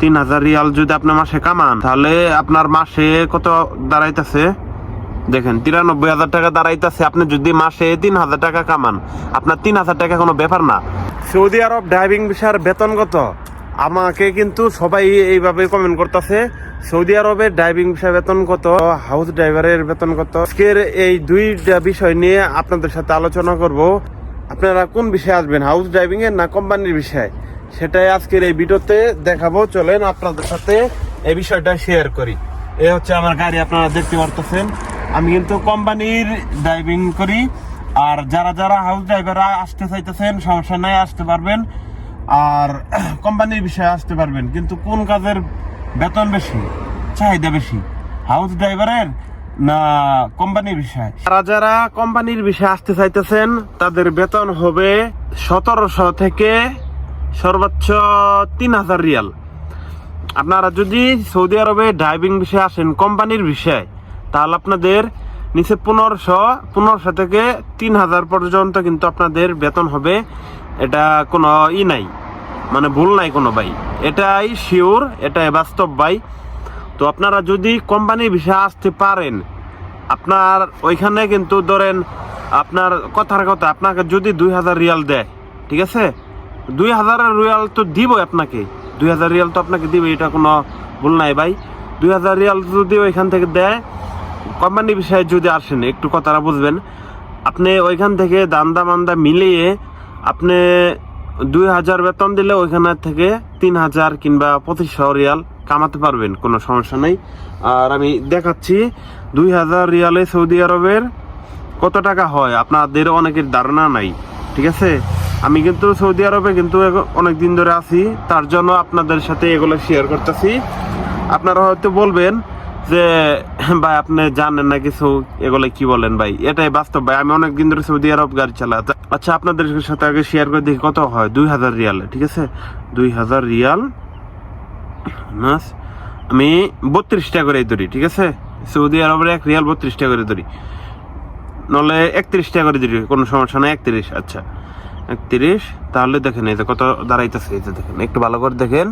তিন হাজার রিয়াল যদি আপনি মাসে কামান, তাহলে আপনার মাসে কত দাঁড়াইতেছে? দেখেন, তিরানব্বই হাজার টাকা দাঁড়াইতেছে, আপনি যদি মাসে তিন হাজার টাকা কামান, আপনার তিন হাজার টাকা কোনো ব্যাপার না। সৌদি আরব ড্রাইভিং বিষয়ের বেতন কত? আমাকে কিন্তু সবাই এইভাবে কমেন্ট করতেছে, সৌদি আরবের ড্রাইভিং বিষয় বেতন কত? হাউস ড্রাইভারের বেতন কত? আজকের এই দুইটা বিষয় নিয়ে আপনাদের সাথে আলোচনা করব। আপনারা কোন বিষয়ে আসবেন, হাউস ড্রাইভিং এর না কোম্পানির বিষয়? সেটাই আজকের এই ভিডিওতে দেখাবো। চলেন আপনাদের সাথে এই বিষয়টা শেয়ার করি। এ হচ্ছে আমার গাড়ি, আপনারা দেখতে পারতেছেন। আমি কিন্তু কোম্পানির ড্রাইভিং করি। আর যারা যারা হাউস ড্রাইভাররা আসতে চাইতেছেন, সমস্যা নাই, আসতে পারবেন। আর কোম্পানির বিষয়ে আসতে পারবেন। কিন্তু কোন কাজের বেতন বেশি, চাহিদা বেশি? হাউস ড্রাইভারের না কোম্পানির বিষয়? যারা যারা কোম্পানির বিষয়ে আসতে চাইতেছেন, তাদের বেতন হবে সতেরোশো থেকে সর্বোচ্চ তিন হাজার রিয়াল। আপনারা যদি সৌদি আরবে ড্রাইভিং বিষয়ে আসেন, কোম্পানির বিষয়ে, তাহলে আপনাদের নিচে পনেরোশো পনেরোশো থেকে তিন হাজার পর্যন্ত কিন্তু আপনাদের বেতন হবে। এটা কোনো ই নাই মানে ভুল নাই কোনো ভাই। এটাই শিওর এটাই বাস্তব ভাই। তো আপনারা যদি কোম্পানির বিষয়ে আসতে পারেন, আপনার ওইখানে কিন্তু ধরেন আপনার কথার কথা, আপনাকে যদি দুই হাজার রিয়াল দেয়, ঠিক আছে? দুই হাজার রিয়াল তো দিব আপনাকে। দুই হাজার রিয়াল তো আপনাকে দিবে, এটা কোনো ভুল নাই ভাই। দুই হাজার রিয়াল যদি ওইখান থেকে দেয় কোম্পানি বিষয়ে যদি আসেন, একটু কথাটা বুঝবেন। আপনি ওইখান থেকে দান্দা মান্দা মিলিয়ে আপনি দুই হাজার বেতন দিলে ওইখানে থেকে তিন হাজার কিংবা পঁচিশশো রিয়াল কামাতে পারবেন, কোনো সমস্যা নেই। আর আমি দেখাচ্ছি, দুই হাজার রিয়ালে সৌদি আরবের কত টাকা হয়? আপনাদের অনেকের ধারণা নাই, ঠিক আছে? আমি কিন্তু সৌদি আরবে কিন্তু অনেক দিন ধরে আছি। তার জন্য আপনাদের সাথে এগুলো শেয়ার করতেছি। আপনারা হয়তো বলবেন যে, ভাই আপনি জানেন না কিছু এগুলো কি বলেন ভাই? এটাই বাস্তব ভাই, আমি অনেক দিন ধরে সৌদি আরব গাড়ি চালাই। আচ্ছা আপনাদের সাথে আগে শেয়ার করে দেখি কত হয়? দুই হাজার রিয়াল, ঠিক আছে? দুই হাজার রিয়াল আমি বত্রিশ টাকা করে ধরি, ঠিক আছে? সৌদি আরবের এক রিয়াল বত্রিশ টাকা করে ধরি। নলে একত্রিশ টাকা করে ধরি, কোনো সমস্যা নাই, একত্রিশ আচ্ছা। একত্রিশ, তাহলে দেখেন এই যে কত দাঁড়াইতেছে, এই যে দেখেন, একটু ভালো করে দেখেন।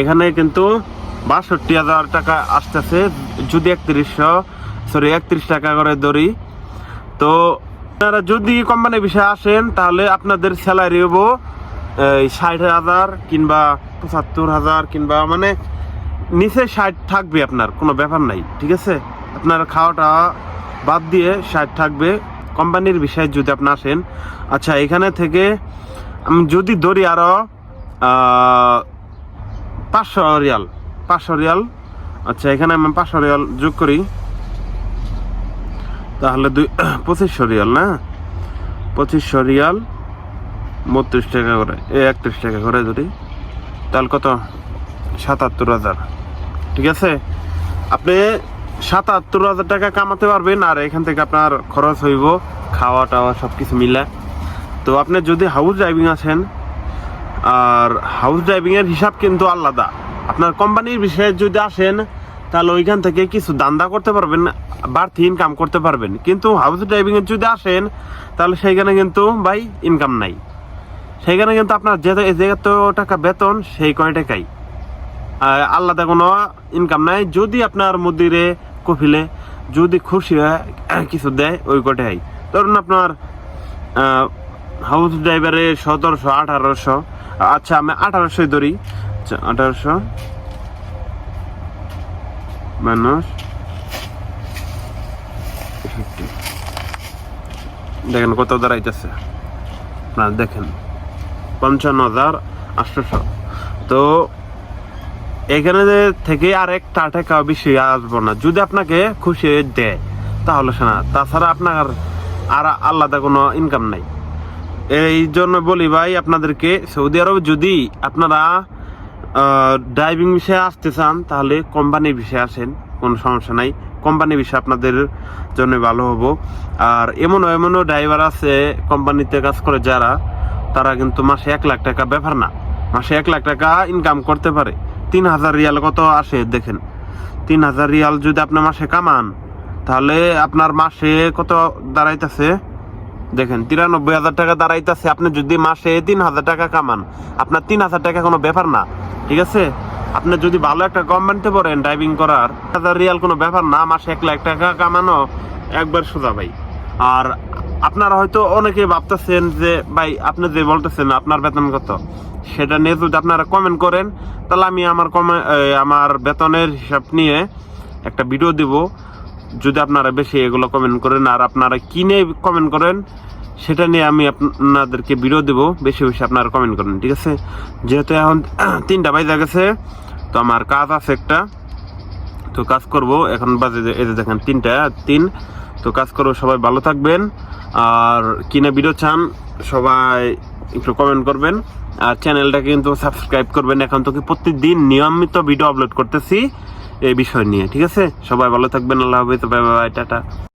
এখানে কিন্তু বাষট্টি হাজার টাকা আসতেছে, যদি একত্রিশশো সরি একত্রিশ টাকা করে ধরি। তো আপনারা যদি কোম্পানির বিষয়ে আসেন, তাহলে আপনাদের স্যালারি হব ষাট হাজার কিংবা পঁচাত্তর হাজার কিংবা মানে নিচে ষাট থাকবে আপনার, কোনো ব্যাপার নাই, ঠিক আছে? আপনার খাওয়াটা বাদ দিয়ে ষাট থাকবে। কোম্পানির বিষয়ে যদি আপনি আসেন আচ্ছা এখানে থেকে আমি যদি ধরি আরও পাঁচশো রিয়াল পাঁচশো রিয়াল আচ্ছা এখানে আমি পাঁচশো রিয়াল যোগ করি, তাহলে দুই, পঁচিশশো রিয়াল, না? পঁচিশশো রিয়াল, বত্রিশ টাকা করে এ একত্রিশ টাকা করে ধরি, তাহলে কত? সাতাত্তর হাজার, ঠিক আছে? আপনি সাতাত্তর হাজার টাকা কামাতে পারবেন আর এখান থেকে আপনার খরচ হইব খাওয়া টাওয়া সব কিছু মিলে। তো আপনি যদি হাউস ড্রাইভিং আছেন, আর হাউস ড্রাইভিং এর হিসাব কিন্তু আলাদা। আপনার কোম্পানির বিষয়ে যদি আসেন, তাহলে ওইখান থেকে কিছু দান্দা করতে পারবেন, বাড়তি ইনকাম করতে পারবেন। কিন্তু হাউস ড্রাইভিং এর যদি আসেন, তাহলে সেইখানে কিন্তু ভাই ইনকাম নাই। সেইখানে কিন্তু আপনার যে যে টাকা বেতন, সেই কয় টাকাই। আর আলাদা কোনো ইনকাম নাই। যদি আপনার মুদিরে কফিলে যদি খুশি হয়, কিছু দেয়, ওই কটাই ধরুন আপনার হাউস ড্রাইভারে সতেরোশো, আঠারোশো। আচ্ছা আমি আঠারোশোই ধরি। আচ্ছা আঠারোশো মানুষ দেখেন কত দাঁড়াইতেছে। আপনার দেখেন, পঞ্চান্ন হাজার আটশোশো। তো এখানে থেকে আর একটা টাকা বেশি আসব না। যদি আপনাকে খুশি দেয়, তাহলে শোনা, তাছাড়া আপনার আর আলাদা কোনো ইনকাম নাই। এই জন্য বলি ভাই, আপনাদেরকে সৌদি আরব যদি আপনারা ড্রাইভিং বিষয়ে আসতে চান, তাহলে কোম্পানির বিষয়ে আসেন, কোনো সমস্যা নাই। কোম্পানি বিষয়ে আপনাদের জন্য ভালো হব। আর এমনও এমনও ড্রাইভার আছে কোম্পানিতে কাজ করে যারা, তারা কিন্তু মাসে এক লাখ টাকা ব্যাপার না। মাসে এক লাখ টাকা ইনকাম করতে পারে। তিন হাজার রিয়াল কত আসে দেখেন। তিন হাজার রিয়াল যদি আপনি মাসে কামান, তাহলে আপনার মাসে কত দাঁড়াইতেছে? দেখেন, তিরানব্বই হাজার টাকা দাঁড়াইতেছে। আপনি যদি মাসে তিন হাজার টাকা কামান, আপনার তিন হাজার টাকা কোনো ব্যাপার না, ঠিক আছে? আপনি যদি ভালো একটা কোম্পানিতে পড়েন ড্রাইভিং করার হাজার রিয়াল কোনো ব্যাপার না, মাসে এক লাখ টাকা কামানো, একবার সোজা ভাই। আর আপনারা হয়তো অনেকে ভাবতেছেন যে, ভাই, আপনি যে বলতেছেন, আপনার বেতন কত? সেটা নিয়ে যদি আপনারা কমেন্ট করেন, তাহলে আমি আমার কমে আমার বেতনের হিসাব নিয়ে একটা ভিডিও দিব। যদি আপনারা বেশি এগুলো কমেন্ট করেন আর আপনারা কিনে কমেন্ট করেন, সেটা নিয়ে আমি আপনাদেরকে ভিডিও দেবো। বেশি বেশি আপনারা কমেন্ট করেন, ঠিক আছে? যেহেতু এখন তিনটা বাইজা গেছে, তো আমার কাজ আছে একটা। তো কাজ করব। এখন বাজে এই যে দেখেন, তিনটা, তিন। তো কাজ করো, সবাই ভালো থাকবেন। আর কিনে ভিডিও চান, সবাই একটু কমেন্ট করবেন। আর চ্যানেলটাকে কিন্তু সাবস্ক্রাইব করবেন। এখন তো কি প্রতিদিন নিয়মিত ভিডিও আপলোড করতেছি এই বিষয় নিয়ে, ঠিক আছে? সবাই ভালো থাকবেন, আল্লাহ হাফিজ বাই বাই টাটা।